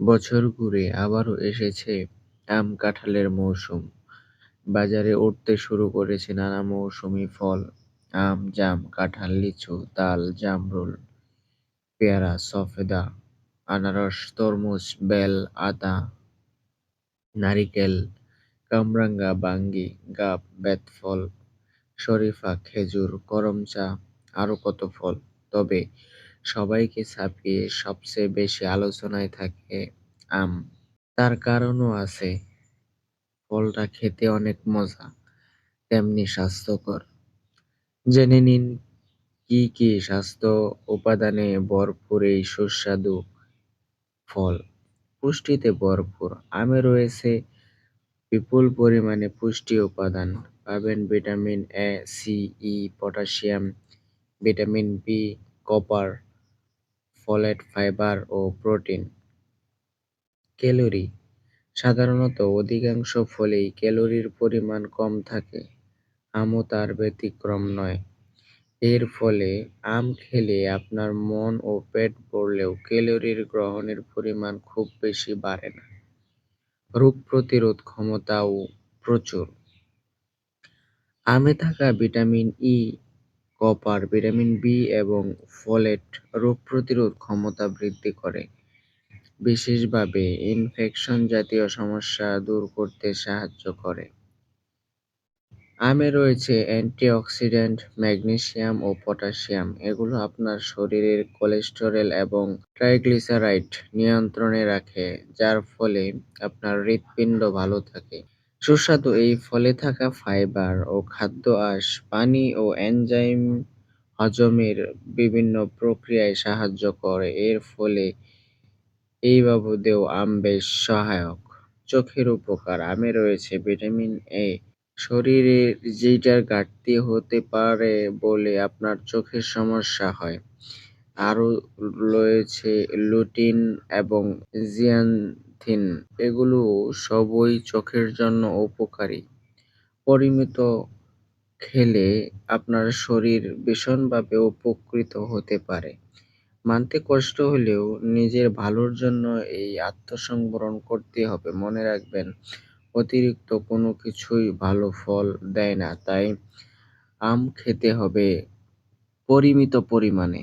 বছর ঘুরে আবারও এসেছে আম কাঁঠালের মৌসুম। বাজারে উঠতে শুরু করেছে নানা মৌসুমি ফল। আম, জাম, কাঁঠাল, লিচু, তাল, জামরুল, পেয়ারা, সফেদা, আনারস, তরমুজ, বেল, আতা, নারিকেল, কামরাঙ্গা, বাঙ্গি, গাব, বেতফল, শরীফা, খেজুর, করমচা, আরও কত ফল। তবে সবাইকে ছাপিয়ে সবচেয়ে বেশি আলোচনায় থাকে আম। তার কারণও আছে। ফলটা খেতে অনেক মজা, তেমনি স্বাস্থ্যকর। জেনে নিন কি কি স্বাস্থ্য উপাদানে ভরপুর এই সুস্বাদু ফল। পুষ্টিতে ভরপুর আমে রয়েছে বিপুল পরিমাণে পুষ্টি উপাদান। পাবেন vitamin A, C, E, potassium, vitamin B, copper, folate, fibre O protein. Calorie সাধারণত অধিকাংশ ফলেই ক্যালোরির পরিমাণ কম থাকে। আমও তার ব্যতিক্রম নয়। এর ফলে আম খেলে আপনার মন ও পেট ভরলেও ক্যালোরির গ্রহণের পরিমাণ খুব বেশি বাড়ে না। রোগ প্রতিরোধ ক্ষমতাও প্রচুর। আমে থাকা vitamin E, copper, vitamin B এবং ফোলেট রোগ প্রতিরোধ ক্ষমতা বৃদ্ধি করে। বিশেষভাবে ইনফেকশন জাতীয় সমস্যা দূর করতে সাহায্য করে। আমে রয়েছে অ্যান্টিঅক্সিডেন্ট, ম্যাগনেসিয়াম ও পটাশিয়াম। এগুলো আপনার শরীরের কোলেস্টেরল এবং ট্রাইগ্লিসারাইড নিয়ন্ত্রণে রাখে, যার ফলে আপনার হৃৎপিণ্ড ভালো থাকে। সুস্বাদু এই ফলে থাকা ফাইবার ও খাদ্য আঁশ, পানি ও এনজাইম হজমের বিভিন্ন প্রক্রিয়ায় সাহায্য করে। এর ফলে এই বাবদেও আম বেশ সহায়ক। চোখের উপকার আমে রয়েছে ভিটামিন এ। শরীরে যেইটার ঘাটতি হতে পারে বলে আপনার চোখের সমস্যা হয়। আরও রয়েছে লুটিন এবং জিয়ান্থিন। এগুলো সবই চোখের জন্য উপকারী। পরিমিত খেলে আপনার শরীর ভীষণভাবে উপকৃত হতে পারে। মানতে কষ্ট হলেও নিজের ভালোর জন্য এই আত্মসংবরণ করতে হবে। মনে রাখবেন, অতিরিক্ত কোনো কিছুই ভালো ফল দেয় না। তাই আম খেতে হবে পরিমিত পরিমাণে।